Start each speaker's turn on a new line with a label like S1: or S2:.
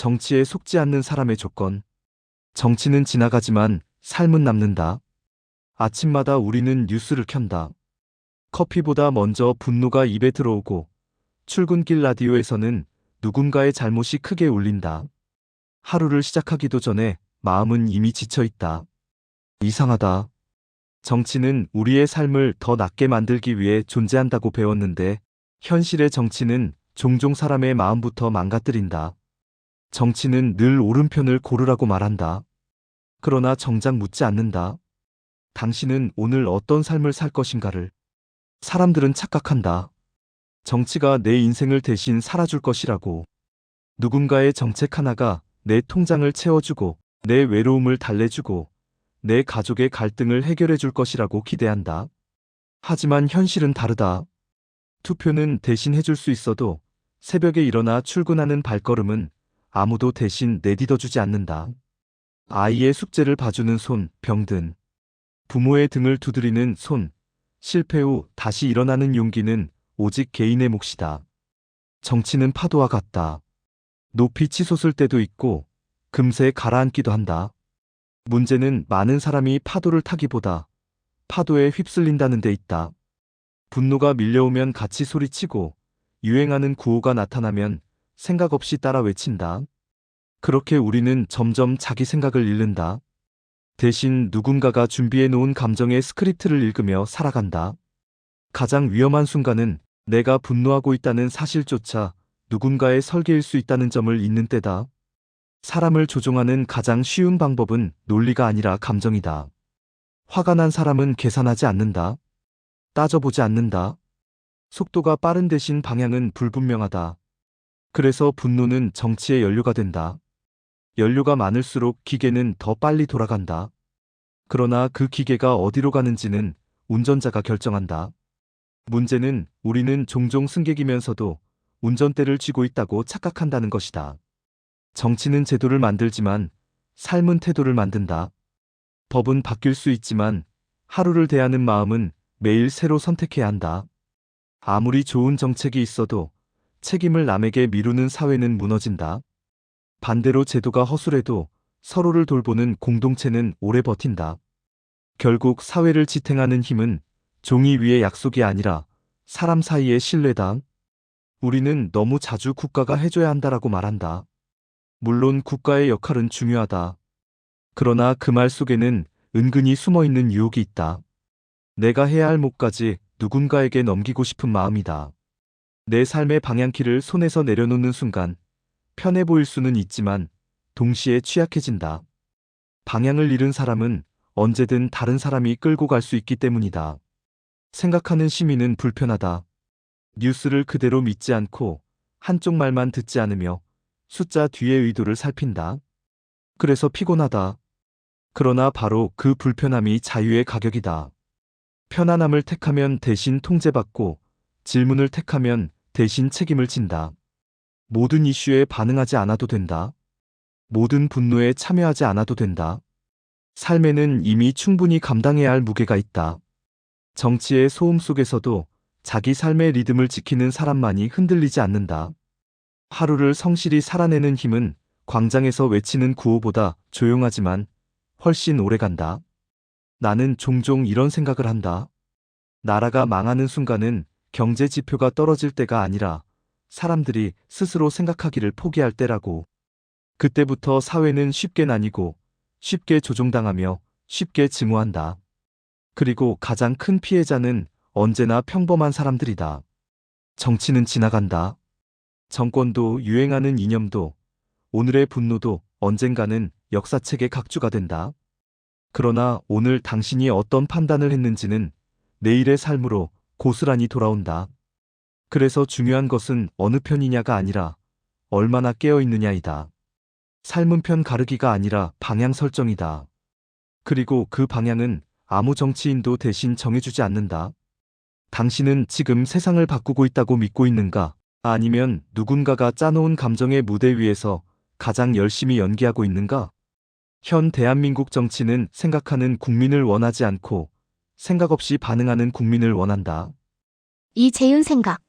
S1: 정치에 속지 않는 사람의 조건. 정치는 지나가지만 삶은 남는다. 아침마다 우리는 뉴스를 켠다. 커피보다 먼저 분노가 입에 들어오고 출근길 라디오에서는 누군가의 잘못이 크게 울린다. 하루를 시작하기도 전에 마음은 이미 지쳐 있다. 이상하다. 정치는 우리의 삶을 더 낫게 만들기 위해 존재한다고 배웠는데 현실의 정치는 종종 사람의 마음부터 망가뜨린다. 정치는 늘 오른편을 고르라고 말한다. 그러나 정작 묻지 않는다. 당신은 오늘 어떤 삶을 살 것인가를. 사람들은 착각한다. 정치가 내 인생을 대신 살아줄 것이라고. 누군가의 정책 하나가 내 통장을 채워주고 내 외로움을 달래주고 내 가족의 갈등을 해결해 줄 것이라고 기대한다. 하지만 현실은 다르다. 투표는 대신 해줄 수 있어도 새벽에 일어나 출근하는 발걸음은 아무도 대신 내딛어주지 않는다. 아이의 숙제를 봐주는 손, 병든. 부모의 등을 두드리는 손, 실패 후 다시 일어나는 용기는 오직 개인의 몫이다. 정치는 파도와 같다. 높이 치솟을 때도 있고 금세 가라앉기도 한다. 문제는 많은 사람이 파도를 타기보다 파도에 휩쓸린다는 데 있다. 분노가 밀려오면 같이 소리치고 유행하는 구호가 나타나면 생각 없이 따라 외친다. 그렇게 우리는 점점 자기 생각을 잃는다. 대신 누군가가 준비해 놓은 감정의 스크립트를 읽으며 살아간다. 가장 위험한 순간은 내가 분노하고 있다는 사실조차 누군가의 설계일 수 있다는 점을 잊는 때다. 사람을 조종하는 가장 쉬운 방법은 논리가 아니라 감정이다. 화가 난 사람은 계산하지 않는다. 따져보지 않는다. 속도가 빠른 대신 방향은 불분명하다. 그래서 분노는 정치의 연료가 된다. 연료가 많을수록 기계는 더 빨리 돌아간다. 그러나 그 기계가 어디로 가는지는 운전자가 결정한다. 문제는 우리는 종종 승객이면서도 운전대를 쥐고 있다고 착각한다는 것이다. 정치는 제도를 만들지만 삶은 태도를 만든다. 법은 바뀔 수 있지만 하루를 대하는 마음은 매일 새로 선택해야 한다. 아무리 좋은 정책이 있어도 책임을 남에게 미루는 사회는 무너진다. 반대로 제도가 허술해도 서로를 돌보는 공동체는 오래 버틴다. 결국 사회를 지탱하는 힘은 종이 위의 약속이 아니라 사람 사이의 신뢰다. 우리는 너무 자주 국가가 해줘야 한다라고 말한다. 물론 국가의 역할은 중요하다. 그러나 그 말 속에는 은근히 숨어 있는 유혹이 있다. 내가 해야 할 몫까지 누군가에게 넘기고 싶은 마음이다. 내 삶의 방향키를 손에서 내려놓는 순간 편해 보일 수는 있지만 동시에 취약해진다. 방향을 잃은 사람은 언제든 다른 사람이 끌고 갈 수 있기 때문이다. 생각하는 시민은 불편하다. 뉴스를 그대로 믿지 않고 한쪽 말만 듣지 않으며 숫자 뒤의 의도를 살핀다. 그래서 피곤하다. 그러나 바로 그 불편함이 자유의 가격이다. 편안함을 택하면 대신 통제받고 질문을 택하면 대신 책임을 진다. 모든 이슈에 반응하지 않아도 된다. 모든 분노에 참여하지 않아도 된다. 삶에는 이미 충분히 감당해야 할 무게가 있다. 정치의 소음 속에서도 자기 삶의 리듬을 지키는 사람만이 흔들리지 않는다. 하루를 성실히 살아내는 힘은 광장에서 외치는 구호보다 조용하지만 훨씬 오래 간다. 나는 종종 이런 생각을 한다. 나라가 망하는 순간은 경제 지표가 떨어질 때가 아니라 사람들이 스스로 생각하기를 포기할 때라고. 그때부터 사회는 쉽게 나뉘고 쉽게 조종당하며 쉽게 증오한다. 그리고 가장 큰 피해자는 언제나 평범한 사람들이다. 정치는 지나간다. 정권도 유행하는 이념도 오늘의 분노도 언젠가는 역사책의 각주가 된다. 그러나 오늘 당신이 어떤 판단을 했는지는 내일의 삶으로 고스란히 돌아온다. 그래서 중요한 것은 어느 편이냐가 아니라 얼마나 깨어 있느냐이다. 삶은 편 가르기가 아니라 방향 설정이다. 그리고 그 방향은 아무 정치인도 대신 정해주지 않는다. 당신은 지금 세상을 바꾸고 있다고 믿고 있는가? 아니면 누군가가 짜놓은 감정의 무대 위에서 가장 열심히 연기하고 있는가? 현 대한민국 정치는 생각하는 국민을 원하지 않고 생각 없이 반응하는 국민을 원한다.
S2: 이재윤 생각.